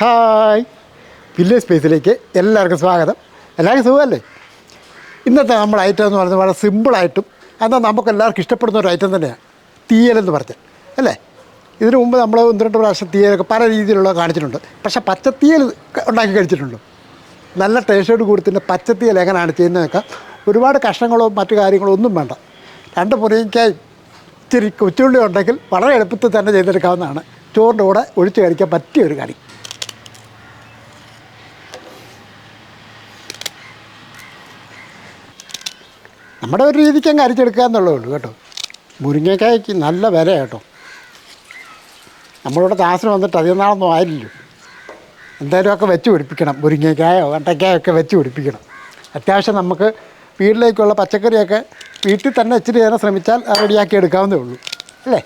Hi. Village സ്പേസിലേക്ക് എല്ലാവർക്കും സ്വാഗതം. എല്ലാവർക്കും സുഖമല്ലേ? ഇന്നത്തെ നമ്മുടെ ഐറ്റം എന്ന് പറയുന്നത് വളരെ സിമ്പിളായിട്ടും എന്നാൽ നമുക്ക് എല്ലാവർക്കും ഇഷ്ടപ്പെടുന്ന ഒരു ഐറ്റം തന്നെയാണ് തീയലെന്ന് പറഞ്ഞാൽ അല്ലേ? ഇതിനു മുമ്പ് നമ്മൾ ഒന്ന് രണ്ട് പ്രാവശ്യം തീയലൊക്കെ പല രീതിയിലുള്ള കാണിച്ചിട്ടുണ്ട്. പക്ഷേ പച്ചത്തീയൽ ഉണ്ടാക്കി കഴിച്ചിട്ടുണ്ട്. നല്ല ടേസ്റ്റോട് കൂടി തന്നെ പച്ചത്തീയൽ എങ്ങനെയാണ് ചെയ്യുന്നതൊക്കെ ഒരുപാട് കഷ്ണങ്ങളോ മറ്റു കാര്യങ്ങളോ ഒന്നും വേണ്ട. രണ്ട് മുറിക്കായി ഇച്ചിരി കൊച്ചുള്ളി ഉണ്ടെങ്കിൽ വളരെ എളുപ്പത്തിൽ തന്നെ ചെയ്തെടുക്കാവുന്നതാണ്. ചോറിന്റെ കൂടെ ഒഴിച്ച് കഴിക്കാൻ പറ്റിയ ഒരു കറി നമ്മുടെ ഒരു രീതിക്ക് അങ്ങ് അരിച്ചെടുക്കുക എന്നുള്ളേ ഉള്ളൂ കേട്ടോ. മുരിങ്ങക്കായ്ക്ക് നല്ല വില കേട്ടോ. നമ്മളിവിടെ താമസം വന്നിട്ട് അധികം നാളൊന്നും ആയില്ലല്ലോ. എന്തായാലുമൊക്കെ വെച്ച് പിടിപ്പിക്കണം. മുരിങ്ങക്കായോ വെണ്ടയ്ക്കായോ ഒക്കെ വെച്ച് പിടിപ്പിക്കണം. അത്യാവശ്യം നമുക്ക് വീട്ടിലേക്കുള്ള പച്ചക്കറിയൊക്കെ വീട്ടിൽ തന്നെ ഇച്ചിരി നേരം ശ്രമിച്ചാൽ റെഡിയാക്കി എടുക്കാവുന്നേ ഉള്ളൂ. അല്ലേ?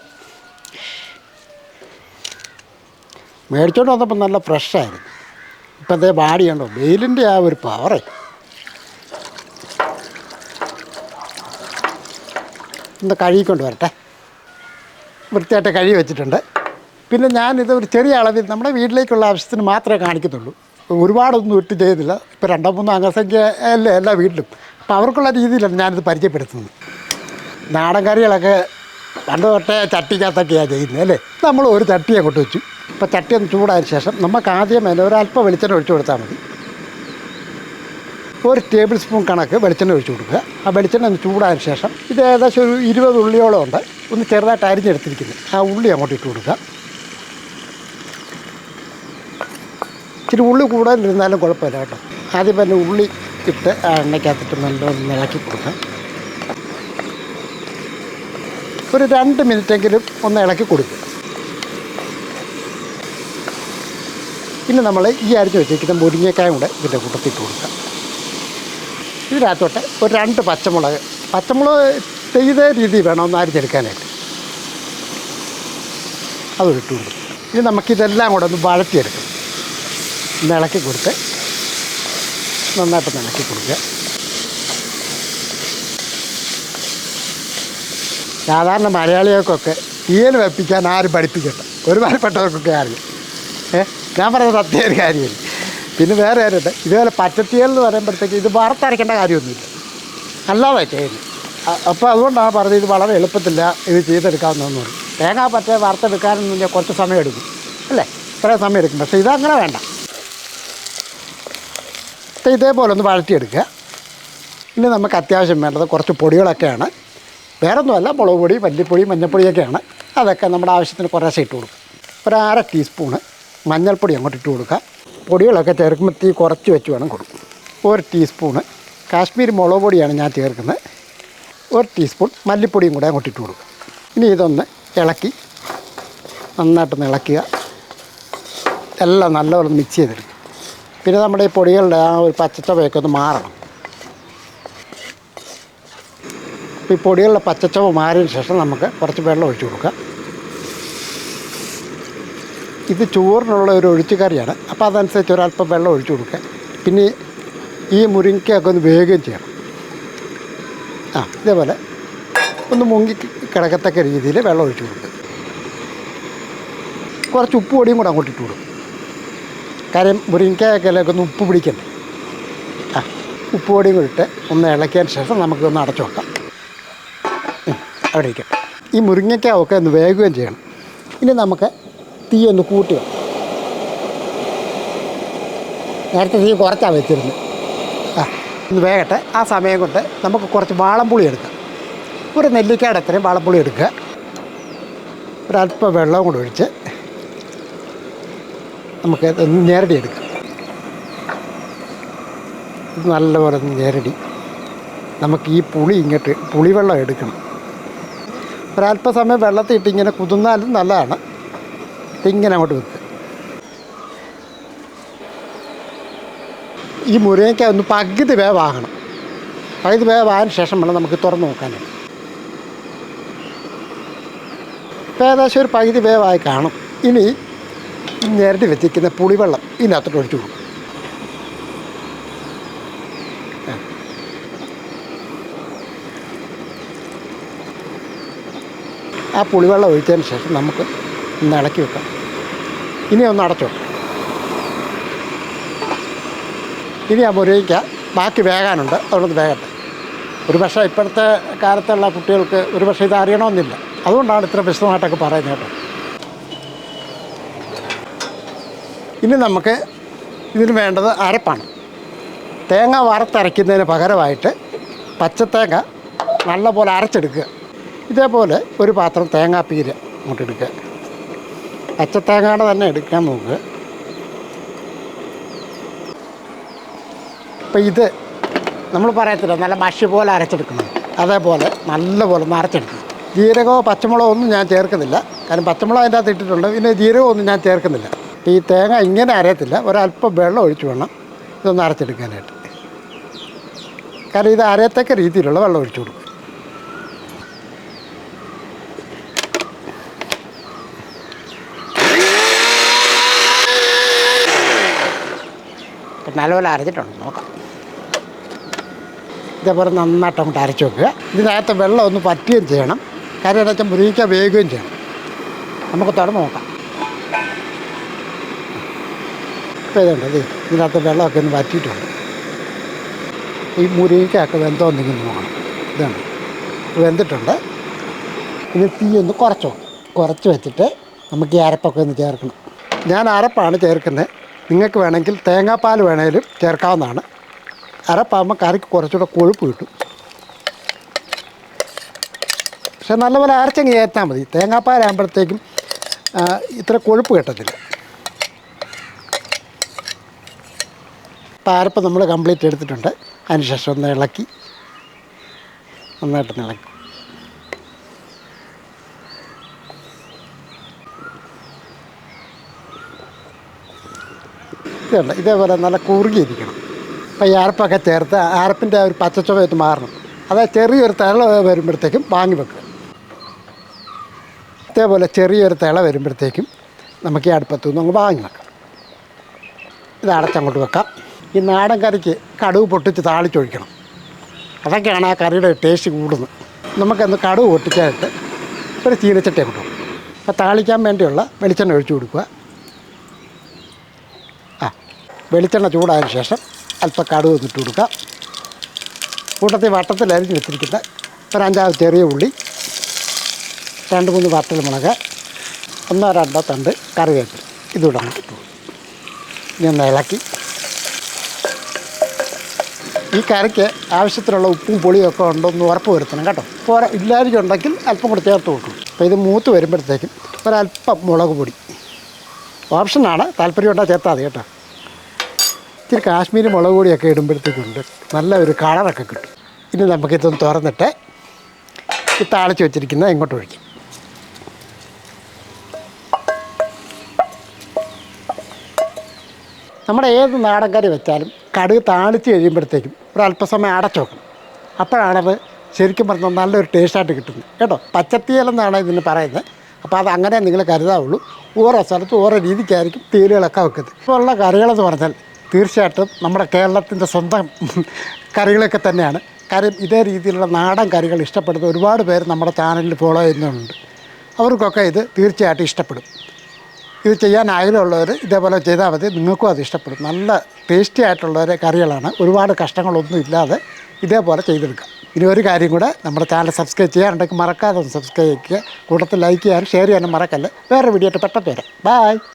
മേടിച്ചോണ്ട് വന്നപ്പോൾ നല്ല ഫ്രഷായിരുന്നു. ഇപ്പം അതേ വാടിയുണ്ടോ വെയിലിന്റെ ആ ഒരു പവറേ ഒന്ന് കഴുകിക്കൊണ്ട് വരട്ടെ. വൃത്തിയായിട്ട് കഴുകി വെച്ചിട്ടുണ്ട്. പിന്നെ ഞാനിത് ഒരു ചെറിയ അളവിൽ നമ്മുടെ വീട്ടിലേക്കുള്ള ആവശ്യത്തിന് മാത്രമേ കാണിക്കത്തുള്ളൂ. ഒരുപാടൊന്നും ഇട്ട് ചെയ്തില്ല. ഇപ്പോൾ രണ്ടോ മൂന്നോ അംഗസംഖ്യ അല്ലേ എല്ലാ വീട്ടിലും. അപ്പോൾ അവർക്കുള്ള രീതിയിലാണ് ഞാനിത് പരിചയപ്പെടുത്തുന്നത്. നാടൻ കറികളൊക്കെ പണ്ട് തൊട്ടേ ചട്ടിക്കകത്തൊക്കെയാണ് ചെയ്യുന്നത് അല്ലേ? നമ്മൾ ഒരു ചട്ടിയെ അങ്ങോട്ട് വെച്ചു. ഇപ്പോൾ ചട്ടി ഒന്ന് ചൂടായ ശേഷം നമുക്ക് ആദ്യം തന്നെ ഒരല്പം വെളിച്ചെണ്ണ ഒഴിച്ചു കൊടുത്താൽ മതി. ഒരു ടേബിൾ സ്പൂൺ കണക്ക് വെളിച്ചെണ്ണ ഒഴിച്ചു കൊടുക്കുക. ആ വെളിച്ചെണ്ണ ഒന്ന് ചൂടായ ശേഷം ഇത് ഏകദേശം ഒരു ഇരുപത് ഉള്ളിയോളം ഉണ്ട്. ഒന്ന് ചെറുതായിട്ട് അരിഞ്ഞെടുത്തിരിക്കുന്നു. ആ ഉള്ളി അങ്ങോട്ട് ഇട്ട് കൊടുക്കുക ഇച്ചിരി ഉള്ളി കൂടുതലിരുന്നാലും കുഴപ്പമില്ല കേട്ടോ. ആദ്യം തന്നെ ഉള്ളി ഇട്ട് ആ എണ്ണയ്ക്കകത്തിട്ട് നല്ലോണം ഇളക്കി കൊടുക്കാം. ഒരു രണ്ട് മിനിറ്റെങ്കിലും ഒന്ന് ഇളക്കി കൊടുക്കുക പിന്നെ നമ്മൾ ഈ അരിഞ്ഞ് വെച്ചിരിക്കുന്ന മുരിങ്ങക്കായും കൂടെ ഇതിന്റെ കൂട്ടത്തിട്ട് കൊടുക്കുക ഇതിനകത്തോട്ട് ഒരു രണ്ട് പച്ചമുളക് പച്ചമുളക് ചെയ്ത രീതി വേണം ഒന്ന് അരിഞ്ഞെടുക്കാനായിട്ട്. അത് ഇട്ട് കൊടുക്കും ഇനി നമുക്കിതെല്ലാം കൂടെ ഒന്ന് വഴറ്റിയെടുക്കണം. ഒന്ന് ഇളക്കി കൊടുത്ത് നന്നായിട്ടൊന്ന് ഇളക്കി കൊടുക്കുക. സാധാരണ മലയാളികൾക്കൊക്കെ തീയൽ വെപ്പിക്കാൻ ആരും പഠിപ്പിക്കണ്ട. ഒരുമാതിരിപ്പെട്ടവർക്കൊക്കെ അറിയാം. ഏ? ഞാൻ പറയുന്നത് സത്യ ഒരു കാര്യമില്ല. പിന്നെ വേറെ കാര്യമുണ്ട്. ഇതുപോലെ പച്ചത്തീയൽ എന്ന് പറയുമ്പോഴത്തേക്ക് ഇത് വറുത്തരയ്ക്കേണ്ട കാര്യമൊന്നുമില്ല. അല്ലാതെ ചെയ്യുന്നത് അപ്പോൾ അതുകൊണ്ടാണ് പറഞ്ഞത് ഇത് വളരെ എളുപ്പത്തില്ല ഇത് ചെയ്തെടുക്കാവുന്നതെന്ന് പറഞ്ഞു. തേങ്ങ പറ്റേ വറുത്തെടുക്കാനെന്ന് കുറച്ച് സമയം എടുക്കും. അല്ലേ? ഇത്രയും സമയം എടുക്കും. പക്ഷേ ഇതങ്ങനെ വേണ്ട. ഇത് ഇതേപോലെ ഒന്ന് വഴറ്റിയെടുക്കുക. ഇനി നമുക്ക് അത്യാവശ്യം വേണ്ടത് കുറച്ച് പൊടികളൊക്കെയാണ്. വേറെ ഒന്നുമല്ല മുളക് പൊടി മല്ലിപ്പൊടി മഞ്ഞൾപ്പൊടിയൊക്കെയാണ്. അതൊക്കെ നമ്മുടെ ആവശ്യത്തിന് കുറേശ്ശെ ഇട്ട് കൊടുക്കും. ഒരു അര ടീസ്പൂണ് മഞ്ഞൾപ്പൊടി അങ്ങോട്ട് ഇട്ട് കൊടുക്കുക. പൊടികളൊക്കെ ചേർക്കുമ്പോൾ തീ കുറച്ച് വെച്ച് വേണം കൊടുക്കും. ഒരു ടീസ്പൂണ് കാശ്മീരി മുളക് പൊടിയാണ് ഞാൻ ചേർക്കുന്നത്. ഒരു ടീസ്പൂൺ മല്ലിപ്പൊടിയും കൂടെ അങ്ങോട്ട് ഇട്ട് കൊടുക്കും. ഇനി ഇതൊന്ന് ഇളക്കി നന്നായിട്ടൊന്ന് ഇളക്കുക. എല്ലാം നല്ലപോലെ ഒന്ന് മിക്സ് ചെയ്തെടുക്കും പിന്നെ നമ്മുടെ ഈ പൊടികളുടെ ആ ഒരു പച്ചച്ചവയൊക്കെ ഒന്ന് മാറണം. അപ്പോൾ ഈ പൊടികളുടെ പച്ചച്ചവ മാറിയതിന് ശേഷം നമുക്ക് കുറച്ച് വെള്ളം ഒഴിച്ചു കൊടുക്കാം. ഇത് ചോറിനുള്ള ഒരു ഒഴിച്ചുകറിയാണ്. അപ്പോൾ അതനുസരിച്ച് ഒരല്പം വെള്ളം ഒഴിച്ചു കൊടുക്കുക. പിന്നെ ഈ മുരിങ്ങയ്ക്കൊക്കെ ഒന്ന് വേഗം ചെയ്യണം ആ ഇതേപോലെ ഒന്ന് മുങ്ങി കിടക്കത്തക്ക രീതിയിൽ വെള്ളം ഒഴിച്ചു കൊടുക്കുക കുറച്ച് ഉപ്പ് പൊടിയും കൂടെ അങ്ങോട്ട് ഇട്ട് കൊടുക്കും. കാര്യം മുരിങ്ങയ്ക്കൊക്കെ ഒന്ന് ഉപ്പ് പിടിക്കണ്ടേ? ആ ഉപ്പ് പൊടിയും കൂടി ഇട്ട് ഒന്ന് ഇളക്കിയതിന് ശേഷം നമുക്കൊന്ന് അടച്ചു വെക്കാം. അവിടെ ഇരിക്കട്ടെ ഈ മുരിങ്ങയ്ക്കാവൊക്കെ ഒന്ന് വേകുകയും ചെയ്യണം. ഇനി നമുക്ക് തീ ഒന്ന് കൂട്ടി വെക്കാം. നേരത്തെ തീ കുറച്ചാണ് വെച്ചിരുന്നത് ആ ഒന്ന് വേകട്ടെ ആ സമയം കൊണ്ട് നമുക്ക് കുറച്ച് വാളംപുളി എടുക്കാം. ഒരു നെല്ലിക്കയുടെ അത്രയും വാളംപുളി എടുക്കുക. ഒരല്പം വെള്ളം കൂടെ ഒഴിച്ച് നമുക്ക് ഒന്ന് ഞെരടി എടുക്കാം. ഇത് നല്ലപോലെ ഒന്ന് ഞെരടി. നമുക്ക് ഈ പുളി ഇങ്ങോട്ട് പുളിവെള്ളം എടുക്കണം. ഒരല്പസമയം വെള്ളത്തിൽ ഇട്ട് ഇങ്ങനെ കുതിർന്നാലും നല്ലതാണ്. ഇങ്ങനെ അങ്ങോട്ട് വെക്കുക ഈ മുരിങ്ങയ്ക്ക ഒന്ന് പകുതി വേവാകണം പകുതി വേവായതിന് ശേഷം വേണം നമുക്ക് തുറന്ന് നോക്കാനായിട്ട് ഇപ്പോൾ ഏകദേശം ഒരു പകുതി വേവായി കാണും. ഇനി നേരിട്ട് വെച്ചിരിക്കുന്ന പുളിവെള്ളം ഇതിനകത്തോട്ട് ഒഴിച്ചു കൊടുക്കും. ആ. ആ പുളിവെള്ളം ഒഴിച്ചതിന് ശേഷം നമുക്ക് ഒന്ന് ഇളക്കി വെക്കാം. ഇനി ഒന്ന് അടച്ചു വെക്കാം. ഇനി ഞാൻ മുരിങ്ങയ്ക്ക ബാക്കി വേകാനുണ്ട്. അതുകൊണ്ട് വേഗത്തെ ഒരു പക്ഷേ ഇപ്പോഴത്തെ കാലത്തുള്ള കുട്ടികൾക്ക് ഒരു പക്ഷേ ഇത് അറിയണമെന്നില്ല. അതുകൊണ്ടാണ് ഇത്ര വിശദമായിട്ടൊക്കെ പറയുന്നത് കേട്ടോ. ഇനി നമുക്ക് ഇതിന് വേണ്ടത് അരപ്പാണ്. തേങ്ങ വറുത്തരയ്ക്കുന്നതിന് പകരമായിട്ട് പച്ചത്തേങ്ങ നല്ലപോലെ അരച്ചെടുക്കുക. ഇതേപോലെ ഒരു പാത്രം തേങ്ങാപ്പീര് അങ്ങോട്ട് എടുക്കുക. പച്ചത്തേങ്ങയുടെ തന്നെ എടുക്കാൻ നോക്കുക. അപ്പോൾ ഇത് നമ്മൾ പറയത്തില്ല നല്ല മഷി പോലെ അരച്ചെടുക്കണം. അതേപോലെ നല്ലപോലെ ഒന്ന് അരച്ചെടുക്കണം ജീരകമോ പച്ചമുളകോ ഒന്നും ഞാൻ ചേർക്കുന്നില്ല. കാരണം പച്ചമുളക് അതിന്റെ അകത്ത് ഇട്ടിട്ടുണ്ട്. പിന്നെ ജീരകമോ ഒന്നും ഞാൻ ചേർക്കുന്നില്ല. ഈ തേങ്ങ ഇങ്ങനെ അരയത്തില്ല. ഒരല്പം വെള്ളം ഒഴിച്ച് വേണം ഇതൊന്ന് അരച്ചെടുക്കാനായിട്ട്. കാരണം ഇത് അരയത്തക്ക രീതിയിലുള്ള വെള്ളം ഒഴിച്ചു കൊടുക്കും. നല്ലപോലെ അരച്ചിട്ടുണ്ട് നോക്കാം. ഇതേപോലെ നന്നായിട്ട് അങ്ങോട്ട് അരച്ച് വെക്കുക. ഇതിനകത്ത് വെള്ളം ഒന്ന് പറ്റുകയും ചെയ്യണം. കാര്യം എന്താ വെച്ചാൽ മുരിക്ക വേകുകയും ചെയ്യണം. നമുക്ക് തുറന്ന് നോക്കാം. ഇപ്പോൾ ഇതുണ്ട് ഇത് ഇതിനകത്ത് വെള്ളമൊക്കെ ഒന്ന് വറ്റിയിട്ടുണ്ട്. ഈ മുരിങ്ങയ്ക്കൊക്കെ വെന്തോ എന്തെങ്കിലും നോക്കണം ഇതാണ് വെന്തിട്ടുണ്ട്. ഇനി തീ ഒന്ന് കുറച്ച്. കുറച്ച് വെച്ചിട്ട് നമുക്ക് ഈ അരപ്പൊക്കെ ഒന്ന് ചേർക്കണം. ഞാൻ അരപ്പാണ് ചേർക്കുന്നത്. നിങ്ങൾക്ക് വേണമെങ്കിൽ തേങ്ങാപ്പാൽ വേണമെങ്കിലും ചേർക്കാവുന്നതാണ്. അരപ്പാകുമ്പോൾ കറിക്ക് കുറച്ചുകൂടെ കൊഴുപ്പ് കിട്ടും. പക്ഷെ നല്ലപോലെ അരച്ചങ്ങ് ഏറ്റാൽ മതി. തേങ്ങാപ്പാലാകുമ്പോഴത്തേക്കും ഇത്ര കൊഴുപ്പ് കിട്ടത്തില്ല. അപ്പോൾ അരപ്പ് നമ്മൾ കംപ്ലീറ്റ് എടുത്തിട്ടുണ്ട്. അതിനുശേഷം ഒന്ന് ഇളക്കി. നന്നായിട്ടൊന്ന് ഇളക്കി. ഇതുണ്ട്. ഇതേപോലെ നല്ല കുറുകിയിരിക്കണം. അപ്പോൾ ഈ അരപ്പൊക്കെ ചേർത്ത് അരപ്പിന്റെ ഒരു പച്ചച്ചുവയത്ത് മാറണം. അത് ചെറിയൊരു തിള വരുമ്പോഴത്തേക്കും വാങ്ങി വെക്കുക. അതേപോലെ ചെറിയൊരു തിള വരുമ്പോഴത്തേക്കും നമുക്ക് ഈ അടുപ്പത്തു നിന്ന് അങ്ങ് വാങ്ങി വെക്കാം. ഇത് അടച്ചങ്ങോട്ട് വെക്കാം. ഈ നാടൻ കറിക്ക് കടുവ് പൊട്ടിച്ച് താളിച്ചൊഴിക്കണം. അതൊക്കെയാണ് ആ കറിയുടെ ടേസ്റ്റ് കൂടുന്നത്. നമുക്കൊന്ന് കടുവ് പൊട്ടിച്ചായിട്ട് ഒരു ചീനച്ചട്ടി കൊണ്ടു വെക്കും അപ്പോൾ താളിക്കാൻ വേണ്ടിയുള്ള വെളിച്ചെണ്ണ ഒഴിച്ചു കൊടുക്കുക. ആ വെളിച്ചെണ്ണ ചൂടായതിനു ശേഷം അല്പം കടുവ് ഇട്ട് കൊടുക്കുക കൂട്ടത്തിൽ വട്ടത്തിലായിരിക്കും വെച്ചിരിക്കുന്നത് വെച്ചിരിക്കുന്ന ഒരു അഞ്ചാറ് ചെറിയ ഉള്ളി രണ്ട് മൂന്ന് വട്ടൽ മുളക് ഒന്നോ രണ്ടോ തണ്ട് കറിവേപ്പില. ഇതുകൂടെ നമുക്ക് ഇനി ഒന്ന് ഇളക്കി. ഈ കറിക്ക് ആവശ്യത്തിനുള്ള ഉപ്പും പുളിയും ഒക്കെ ഉണ്ടോ എന്ന് ഉറപ്പ് വരുത്തണം കേട്ടോ. പോരാ ഇല്ലാതിരിക്കുണ്ടെങ്കിൽ അല്പം കൂടെ ചേർത്ത് കൊടുക്കും അപ്പോൾ ഇത് മൂത്ത് വരുമ്പോഴത്തേക്കും ഒരല്പം മുളക് പൊടി. ഓപ്ഷനാണ് താല്പര്യമുണ്ടോ ചേർത്താൽ മതി കേട്ടോ. ഇച്ചിരി കാശ്മീരി മുളക് പൊടിയൊക്കെ ഇടുമ്പോഴത്തേക്കുണ്ട് നല്ല ഒരു കളറൊക്കെ കിട്ടും. ഇനി നമുക്കിതൊന്ന് തുറന്നിട്ട് ഈ താളിച്ച് വെച്ചിരിക്കുന്നത് ഇങ്ങോട്ട് ഒഴിക്കും. നമ്മുടെ ഏത് നാടൻ കറി വെച്ചാലും കടുക് താളിച്ച് കഴിയുമ്പോഴത്തേക്കും ഒരു അല്പസമയം അടച്ചു വെക്കണം. അപ്പോഴാണത് ശരിക്കും പറഞ്ഞാൽ നല്ലൊരു ടേസ്റ്റായിട്ട് കിട്ടുന്നത്. കേട്ടോ? പച്ചത്തീയലെന്നാണ് ഇതിന് പറയുന്നത്. അപ്പോൾ അത് അങ്ങനെ നിങ്ങൾ കരുതാവുള്ളൂ. ഓരോ സ്ഥലത്തും ഓരോ രീതിക്കായിരിക്കും തീലുകളൊക്കെ വെക്കുന്നത്. ഇപ്പോൾ ഉള്ള കറികളെന്ന് പറഞ്ഞാൽ തീർച്ചയായിട്ടും നമ്മുടെ കേരളത്തിന്റെ സ്വന്തം കറികളൊക്കെ തന്നെയാണ്. കാര്യം ഇതേ രീതിയിലുള്ള നാടൻ കറികൾ ഇഷ്ടപ്പെടുന്ന ഒരുപാട് പേര് നമ്മുടെ ചാനലിൽ ഫോളോ ചെയ്യുന്നുണ്ട്. അവർക്കൊക്കെ ഇത് തീർച്ചയായിട്ടും ഇഷ്ടപ്പെടും. ഇത് ചെയ്യാൻ ആഗ്രഹമുള്ളവർ ഇതേപോലെ ചെയ്താൽ മതി. നിങ്ങൾക്കും അത് ഇഷ്ടപ്പെടും. നല്ല ടേസ്റ്റി ആയിട്ടുള്ള കറികളാണ്. ഒരുപാട് കഷ്ടങ്ങളൊന്നും ഇല്ലാതെ ഇതേപോലെ ചെയ്തെടുക്കാം. ഇനി ഒരു കാര്യം കൂടെ നമ്മുടെ ചാനൽ സബ്സ്ക്രൈബ് ചെയ്യാനുണ്ടെങ്കിൽ മറക്കാതെ ഒന്ന് സബ്സ്ക്രൈബ് ചെയ്യുക. കൂട്ടത്തിൽ ലൈക്ക് ചെയ്യാനും ഷെയർ ചെയ്യാനും മറക്കല്ലേ. വേറെ വീഡിയോ ആയിട്ട് പെട്ടെന്ന് വരാം. ബായ്